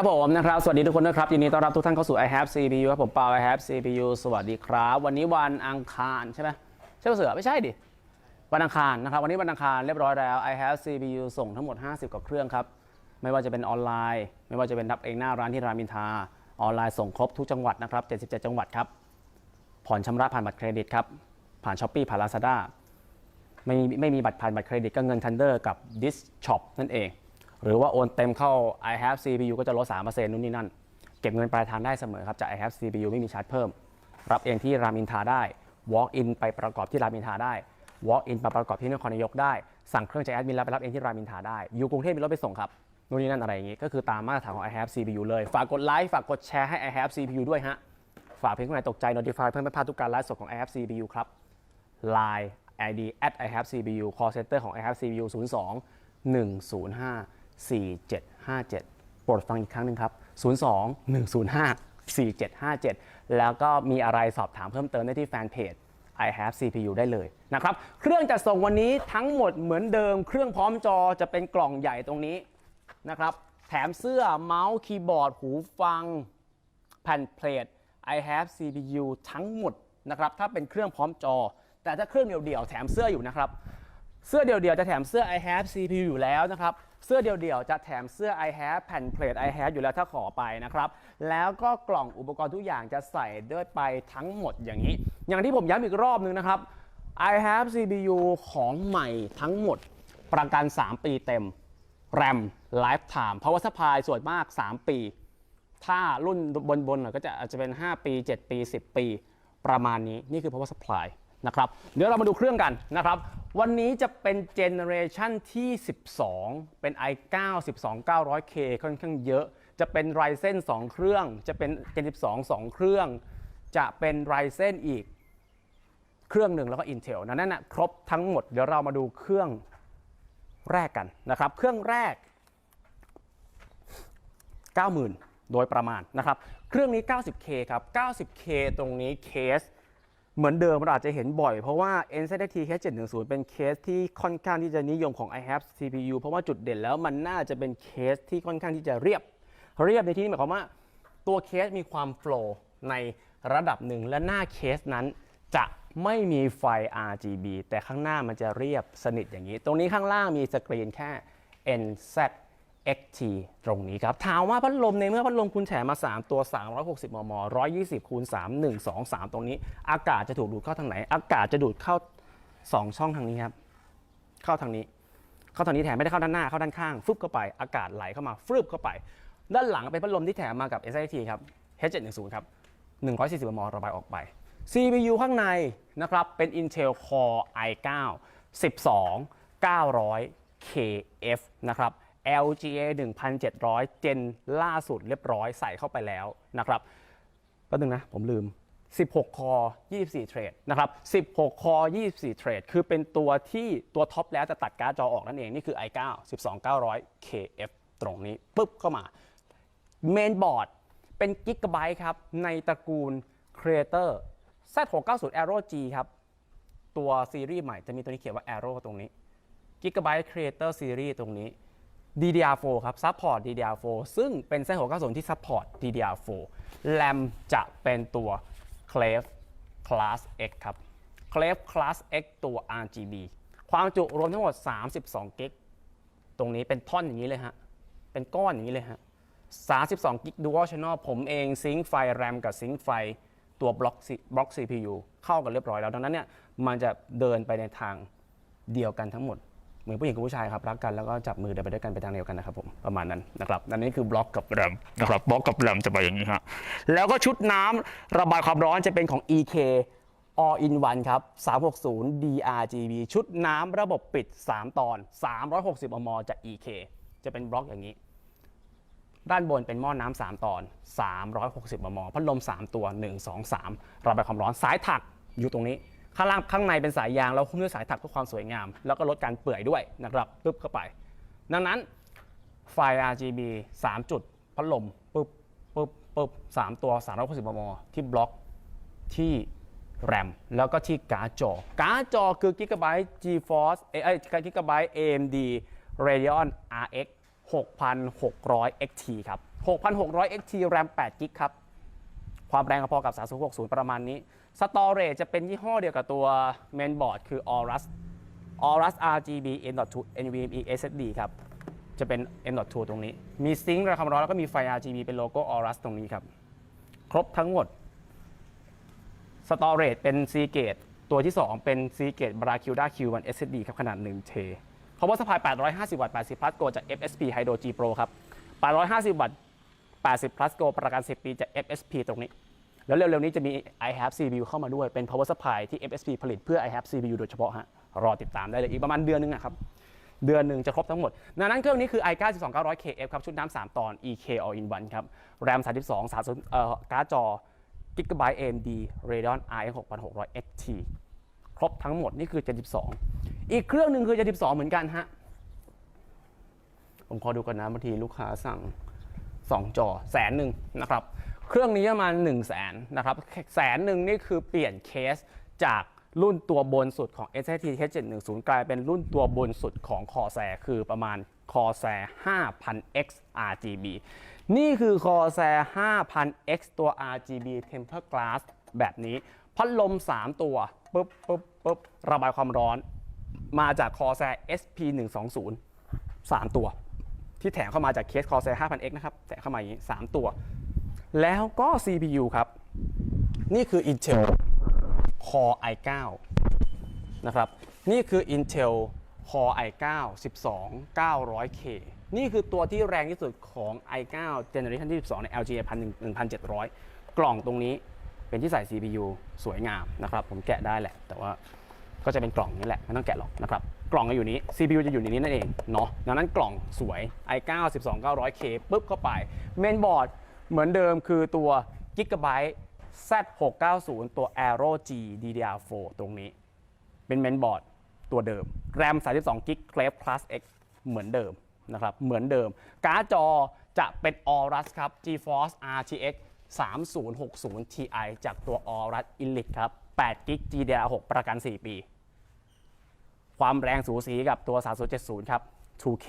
ครับผมนะครับสวัสดีทุกคนนะครับยินดีต้อนรับทุกท่านเข้าสู่ i have CPU ครับผมเปา i have CPU สวัสดีครับ วันนี้วันอังคารใช่ไหมใช่ปะเสือไม่ใช่ดิวันอังคารนะครับวันนี้วันอังคารเรียบร้อยแล้ว i have CPU ส่งทั้งหมด 50 กว่าเครื่องครับไม่ว่าจะเป็นออนไลน์ ไม่ว่าจะเป็นรับเองหน้าร้านที่รามินทราออนไลน์ส่งครบทุกจังหวัดนะครับ77 จังหวัดครับผ่อนชำระผ่านบัตรเครดิตครับผ่านช้อปปี้ผ่าน Lazada ไม่มีไม่มีบัตรผ่านบัตรเครดิตก็เงินทันเดอร์กับ Dis Shop นั่นเอง หรือว่าโอนเต็มเข้า i have CPU ก็จะลด 3%นู่นนี่นั่น เก็บเงินปลายทางได้เสมอครับจาก i have CPU ไม่มีชาร์จเพิ่ม รับเองที่รามอินทาได้ walk in ไปประกอบที่รามอินทาได้ walk in มาประกอบที่นครนายกได้ สั่งเครื่องจากแอดมินแล้วไปรับเองที่รามอินทาได้ อยู่กรุงเทพมีรถไปส่งครับนู่นนี่นั่นอะไรอย่างงี้ก็คือตามมาตรฐานของ i have CPU เลย ฝากกดไลค์ฝากกดแชร์ให้ i have CPU ด้วยฮะ ฝากเพียงคนไหนตกใจ notify เพื่อไม่พลาดทุกการไลฟ์สดของ i have CPU ครับ Line ID at i have CPU call center ของ i have CPU 02 105 4757 โปรดฟังอีกครั้งหนึ่งครับ 02 105 4757 แล้วก็มีอะไรสอบถามเพิ่มเติมได้ที่แฟนเพจ I have CPU ได้เลยนะครับ เครื่องจัดส่งวันนี้ทั้งหมดเหมือนเดิม เครื่องพร้อมจอจะเป็นกล่องใหญ่ตรงนี้นะครับ แถมเสื้อเมาส์คีย์บอร์ด หูฟัง แผ่นเพลท I have CPU ทั้งหมดนะครับ ถ้าเป็นเครื่องพร้อมจอ แต่ถ้าเครื่องเดี่ยวๆ แถมเสื้ออยู่นะครับ เสื้อเดี่ยวๆ จะแถมเสื้อ I have CPU อยู่แล้วนะครับ เสื้อเดี่ยวๆ จะแถมเสื้อ I have แผ่นเพลท I have อยู่แล้วถ้าขอไปนะครับ แล้วก็กล่องอุปกรณ์ทุกอย่างจะใส่ด้วยไปทั้งหมดอย่างนี้ อย่างที่ผมย้ำอีกรอบนึงนะครับ I have CPU ของใหม่ทั้งหมดประกัน 3 ปีเต็ม RAM Lifetime Power Supply ส่วนมาก 3 ปี ถ้ารุ่นบนๆหน่อยก็จะอาจจะเป็น 5 ปี 7 ปี 10 ปี ประมาณนี้นี่คือ power supply นะครับเดี๋ยวเรามาดูเครื่องกันนะครับ วันนี้จะเป็นเจเนเรชันที่ 12 เป็น i9 12900K ค่อนข้างเยอะ จะเป็น Ryzen 2 เครื่อง จะเป็น Gen 12 2 เครื่อง จะเป็น Ryzen อีกเครื่องหนึ่งแล้วก็ Intel นั่นน่ะครบทั้งหมดเดี๋ยวเรามาดูเครื่องแรกกันนะครับ เครื่องแรก 90,000 โดยประมาณนะครับ เครื่องนี้ 90K ครับ 90K ตรงนี้เคส เหมือนเดิมเราอาจจะเห็นบ่อยเพราะว่า NZT H710 เป็นเคสที่ค่อนข้างที่จะนิยมของ i have CPU เพราะว่าจุดเด่นแล้วมันน่าจะเป็นเคสที่ค่อนข้างที่จะเรียบ เรียบในที่นี้หมายความว่า ตัวเคสมีความโฟล์ในระดับหนึ่งและหน้าเคสนั้นจะไม่มีไฟ RGB แต่ข้างหน้ามันจะเรียบสนิทอย่างนี้ ตรงนี้ข้างล่างมีสกรีนแค่ NZ XT ตรงนี้ครับ ถามว่าพัดลมในเมื่อพัดลมคุณแถมมา 3 ตัว 360 มม 120 คูณ 3 1 2 3 ตรงนี้ อากาศจะถูกดูดเข้าทางไหน อากาศจะดูดเข้า 2 ช่องทางนี้ครับ เข้าทางนี้ เข้าทางนี้แถมไม่ได้เข้าด้านหน้า เข้าด้านข้าง ฟึบเข้าไป อากาศไหลเข้ามา ฟึบเข้าไป ด้านหลังเป็นพัดลมที่แถมมากับ SIT ครับ H710 ครับ 140 มม ระบายออกไป CPU ข้างในนะครับ เป็น Intel Core i9 12 900 KF นะครับ LGA 1700 เจนล่าสุดเรียบร้อยใส่เข้าไปแล้วนะครับก็นึงนะผมลืม 16 คอ 24 เทรดนะครับ 16 คอ 24 เทรด คือเป็นตัวที่ตัวท็อปแล้วจะตัดการ์ดจอออกนั่นเอง นี่คือ i9 12900 KF ตรงนี้ปุ๊บเข้ามา เมนบอร์ดเป็นกิกะไบต์ครับ ในตระกูล Creator Z690 Aero G ครับ ตัวซีรีส์ใหม่จะมีตัวนี้เขียนว่า Aero ตรงนี้ Gigabyte Creator Series ตรงนี้ DDR4 ครับ Support DDR4 ซึ่งเป็นเส้น690ที่ Support DDR4 RAM จะเป็นตัว Cleve Class X ครับ Cleve Class X ตัว RGB ความจุรวมทั้งหมด 32กิกตรงนี้เป็นท่อนอย่างนี้เลยฮะ เป็นก้อนอย่างนี้เลยฮะ 32กิก Dual Channel ผมเองซิงค์ไฟ RAM กับซิงค์ไฟตัวบล็อกบล็อก CPU เข้ากันเรียบร้อยแล้ว ดังนั้นเนี่ยมันจะเดินไปในทางเดียวกันทั้งหมด มือนผู้หญิงกับผู้ชายครับรักกันแล้วก็จับมือเดินไปด้วยกันไปทางเดียวกันนะครับผมประมาณนั้นนะครับอันนี้คือบล็อกกับแรมนะครับบล็อกกับแรมจะไปอย่างนี้ฮะแล้วก็ชุดน้ำระบายความร้อนจะเป็นของ EK All in One ครับ 360 DRGB ชุดน้ำระบบปิด 3 ตอน 360มมจาก EK จะเป็นบล็อกอย่างนี้ ด้านบนเป็นหม้อน้ำ3ตอน 360มมพัดลม 3 ตัว 1 2 3ระบายความร้อนสายถักอยู่ตรงนี้ ข้างล่างข้างในเป็นสายยางแล้วหุ้มด้วยสายถักเพื่อความสวยงาม แล้วก็ลดการเปื่อยด้วยนะครับปึ๊บเข้าไป ดังนั้นไฟ RGB 3 จุดพัดลมปึ๊บปึ๊บปึ๊บ3ตัว360มมที่บล็อกที่แรมแล้วก็ที่การ์ดจอ การ์ดจอคือ Gigabyte GeForce เอ้ย Gigabyte AMD Radeon RX 6600 XT ครับ 6,600 XT RAM 8 g b ครับ ความแรงพอกับ 3060 ประมาณนี้สตอเรจจะเป็นยี่ห้อเดียวกับตัวเมนบอร์ดคือ Aorus Aorus RGB M.2 NVMe SSD ครับ จะเป็น M.2 ตรงนี้ มีซิงค์ระความร้อนแล้วก็มีไฟ RGB เป็นโลโก้ Aorus ตรงนี้ครับ ครบทั้งหมดสตอเรจเป็น Seagate ตัวที่ 2 เป็น Seagate Barracuda Q1 SSD ครับ ขนาด 1 t power supply 850 วัตต์ 80 plus go จาก FSP Hydro G Pro ครับ 850 วัตต์ 80 plus go ประกัน 10 ปีจาก FSP ตรงนี้ แล้วเร็วๆนี้จะมี i have CPU เข้ามาด้วยเป็น power supply ที่ FSP ผลิตเพื่อ i have CPU โดยเฉพาะฮะรอติดตามได้เลยอีกประมาณเดือนหนึงนะครับเดือนหนึ่งจะครบทั้งหมด ดังนั้นเครื่องนี้คือ i9 12900 KF ครับ ชุดน้ำ3ตอน EK All in One ครับ RAM 32 30เอ่อการ์ดจอ Gigabyte AMD Radeon RX 6600 XT ครบทั้งหมด นี่คือ 72 อีกเครื่องหนึ่งคือ 72 เหมือนกันฮะ ผมขอดูกันนะบางทีลูกค้าสั่ง 2 จอแสนหนึ่งนะครับ เครื่องนี้ประมาณ1 0 0 0 0แสนนะครับแสนหนึ่งนี่คือเปลี่ยนเคสจากรุ่นตัวบนสุดของ SST H710 กลายเป็นรุ่นตัวบนสุดของ Corsair คือประมาณ Corsair 5000X RGB นี่คือ Corsair 5000X ตัว RGB Tempered Glass แบบนี้ พัดลม 3 ตัวปุ๊บปุ๊บปุ๊บระบายความร้อน มาจาก Corsair SP120 3 ตัว ที่แถมเข้ามาจากเคส Corsair 5000X นะครับ แถมเข้ามาอย่างนี้ 3 ตัว แล้วก็ CPU ครับ นี่คือ Intel Core i9 นะครับ นี่คือ Intel Core i9 12 900K นี่คือตัวที่แรงที่สุดของ i9 Generation ที่12ใน LGA 1700 กล่องตรงนี้เป็นที่ใส่ CPU สวยงามนะครับ ผมแกะได้แหละ แต่ว่า ก็จะเป็นกล่องนี้แหละไม่ต้องแกะหรอกนะครับกล่องก็อยู่นี้ CPU จะอยู่ในนี้นั่นเองเนาะดังนั้นกล่องสวย i9 12900K ปุ๊บเข้าไปเมนบอร์ดเหมือนเดิมคือตัว Gigabyte Z690 ตัว Aero G DDR4 ตรงนี้ เป็นเมนบอร์ดตัวเดิม RAM 32 g b Crave Plus X เหมือนเดิมนะครับเหมือนเดิม การ์ดจอจะเป็น Aorus ครับ GeForce RTX 3060 Ti จากตัว Aorus Elite ครับ8 g b GDDR6 ประกัน 4 ปี ความแรงสูสีกับตัว 3070 ครับ 2K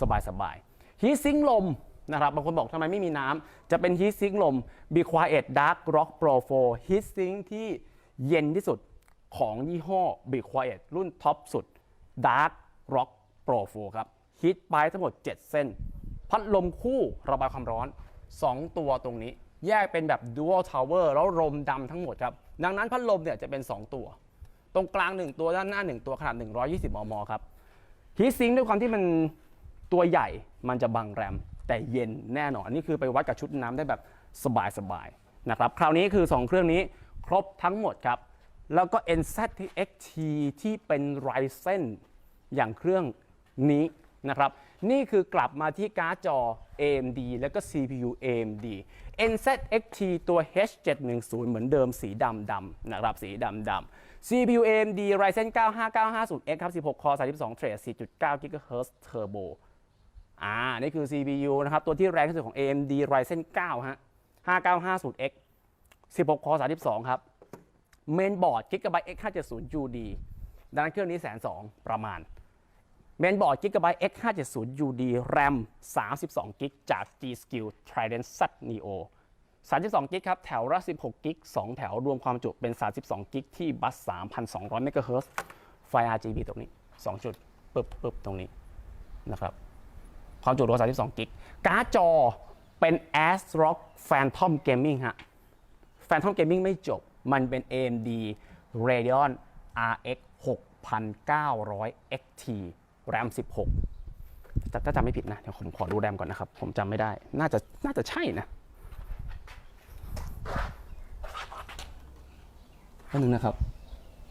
สบายสบายฮีซิงลมนะครับบางคนบอกทำไมไม่มีน้ำจะเป็นฮีซิงลม Be Quiet Dark Rock Pro 4ฮีซิงที่เย็นที่สุดของยี่ห้อ Be Quiet รุ่นท็อปสุด Dark Rock Pro 4ครับฮีทไปทั้งหมด 7 เส้น พัดลมคู่ระบายความร้อน 2 ตัวตรงนี้ แยกเป็นแบบ Dual Tower แล้วลมดำทั้งหมดครับ ดังนั้นพัดลมเนี่ยจะเป็น 2 ตัว ตรงกลาง 1 ตัวด้านหน้า 1 ตัวขนาด 120 มม ครับฮีทซิงด้วยความที่มันตัวใหญ่มันจะบังแรม แต่เย็นแน่นอนนี่คือไปวัดกับชุดน้ำได้แบบสบายๆนะครับคราวนี้คือ 2 เครื่องนี้ครบทั้งหมดครับ แล้วก็ NZXT ที่เป็น Ryzen อย่างเครื่องนี้นะครับนี่คือกลับมาที่การ์ดจอ AMD แล้วก็ CPU AMD NZXT ตัว H710 เหมือนเดิมสีดำดำนะครับสีดำดำ CPU AMD Ryzen 9 5950X ครับ 16 Core 32 Thread 4.9 GHz Turbo อ่า นี่คือ CPU นะครับ ตัวที่แรงที่สุดของ AMD Ryzen 9 ฮะ 5950X 16 Core 32 ครับ เมนบอร์ด Gigabyte X570 UD ดังนั้นเครื่องนี้แสนสองประมาณ เมนบอร์ด Gigabyte X570 UD RAM 32 g b จาก G Skill Trident Z Neo 32 g b ครับ แถวละ 16 g b 2แถวรวมความจุเป็น 32 g b ที่บัส 3,200 MHz ไฟ RGB ตรงนี้ 2 จุดปึ๊บปึ๊บตรงนี้นะครับความจุรวม32 g b การ์ดจอเป็น ASRock Phantom Gaming ฮะ Phantom Gaming ไม่จบ มันเป็น AMD Radeon RX 6900 XT RAM 16ถ้าจำไม่ผิดนะ เดี๋ยวผมขอดูแรมก่อนนะครับ ผมจำไม่ได้ น่าจะ น่าจะใช่นะ อันนึงนะครับ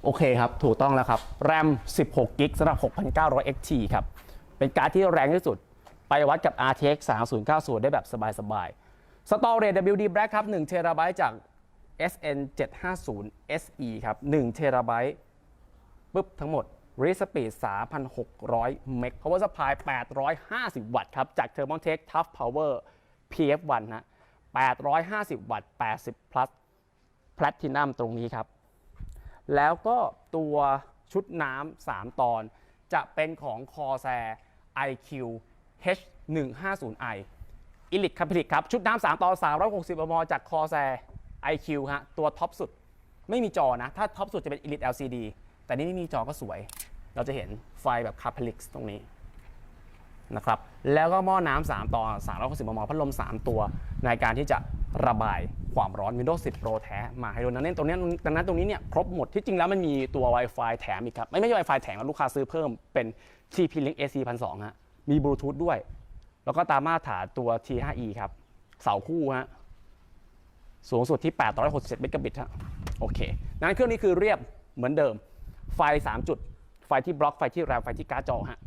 โอเคครับ ถูกต้องแล้วครับ แรม 16 กิกสำหรับ 6,900 XT ครับ เป็นการ์ดที่แรงที่สุด ไปวัดกับ RTX 3090 ได้แบบสบายๆสตอเรจ WD Black ครับ1เทราไบต์จาก SN 750 SE ครับ1เทราไบต์ปึ๊บทั้งหมดรีสปีด 3,600 เมกพาวเวอร์สปาย850 วัตต์ครับ จากเทอร์มอนเทคทัฟพาวเวอร์ PF1 นะ850 วัตต์ 80 plus แพลทินัมตรงนี้ครับ แล้วก็ตัวชุดน้ำา3ตอน จะเป็นของ Corsair IQ H150i Elite ครับผลิตครับ ชุดน้ำา3ต่อ360มมจากคอแซ IQ ฮะตัวท็อปสุดไม่มีจอนะ ถ้าท็อปสุดจะเป็น Elite LCD แต่นี่ไม่มีจอก็สวย เราจะเห็นไฟแบบคาร์พลิกตรงนี้นะครับ แล้วก็หม้อน้ำ3ต่อ360มมพัดลม 3 ตัวในการที่จะ ระบายความร้อน Windows 10 Pro แท้มาให้ด้วยนะเนี่ยตรงนี้ดังนั้นตรงนี้เนี่ยครบหมดที่จริงแล้วมันมีตัว Wi-Fi แถมอีกครับ ไม่ไม่ใช่ Wi-Fi แถมนะลูกค้าซื้อเพิ่มเป็น TP Link AC 1,200ฮะมีบลูทูธด้วย แล้วก็ตามมาตรฐานตัว T5e ครับ เสาคู่ฮะสูงสุดที่ 867เมกะบิตฮะโอเคนั้นเครื่องนี้คือเรียบเหมือนเดิม ไฟ 3 จุด ไฟที่บล็อกไฟที่แรมไฟที่การ์ดจอฮะ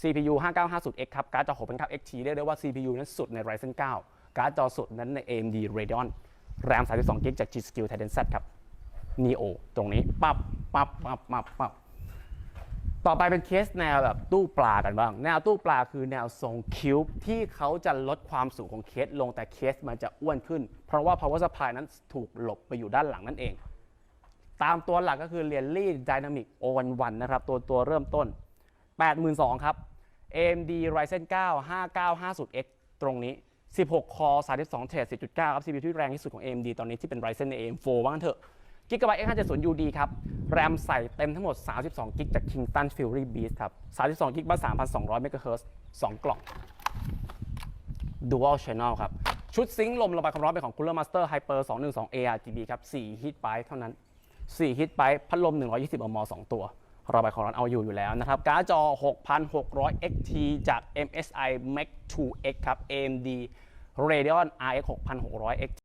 CPU 5950X ครับการ์ดจอ6เป็นครับ XT เรียกได้ว่า CPU นั้นสุดใน Ryzen 9 การ์ดจอสุดนั้นใน AMD Radeon แรม32 g b จาก G-Skill Titan Z ครับ Neo ตรงนี้ ปับปับปับปับปับต่อไปเป็นเคสแนวแบบตู้ปลากันบ้าง แนวตู้ปลาคือแนวทรงคิวบ์ที่เขาจะลดความสูงของเคสลงแต่เคสมันจะอ้วนขึ้น เพราะว่า power supply นั้นถูกหลบไปอยู่ด้านหลังนั่นเอง ตามตัวหลักก็คือ r e a l l y Dynamic O11 นะครับ ตัวตัวเริ่มต้น 82,000 ครับ AMD Ryzen 9 5950X ตรงนี้ 16 คอ 32 เทรด10.9ครับ CPU ที่แรงที่สุดของ AMD ตอนนี้ที่เป็น Ryzen AM4 ว่างเถอะ Gigabyte X570 UD ครับ แรมใส่เต็มทั้งหมด 32 กิกจาก Kingston Fury Beast ครับ 32 กิกบ้าน3,200 MHz 2 กล่อง Dual Channel ครับ ชุดซิงค์ลมระบายความร้อนเป็นของ Cooler Master Hyper 212 ARGB ครับ 4 heat pipe เท่านั้น 4 heat pipe พัดลม 120มม2 ตัว ระบายความร้อนเอาอยู่อยู่แล้วนะครับ การ์ดจอ 6,600 XT จาก MSI Max 2X ครับ AMD Radeon RX 6,600 XT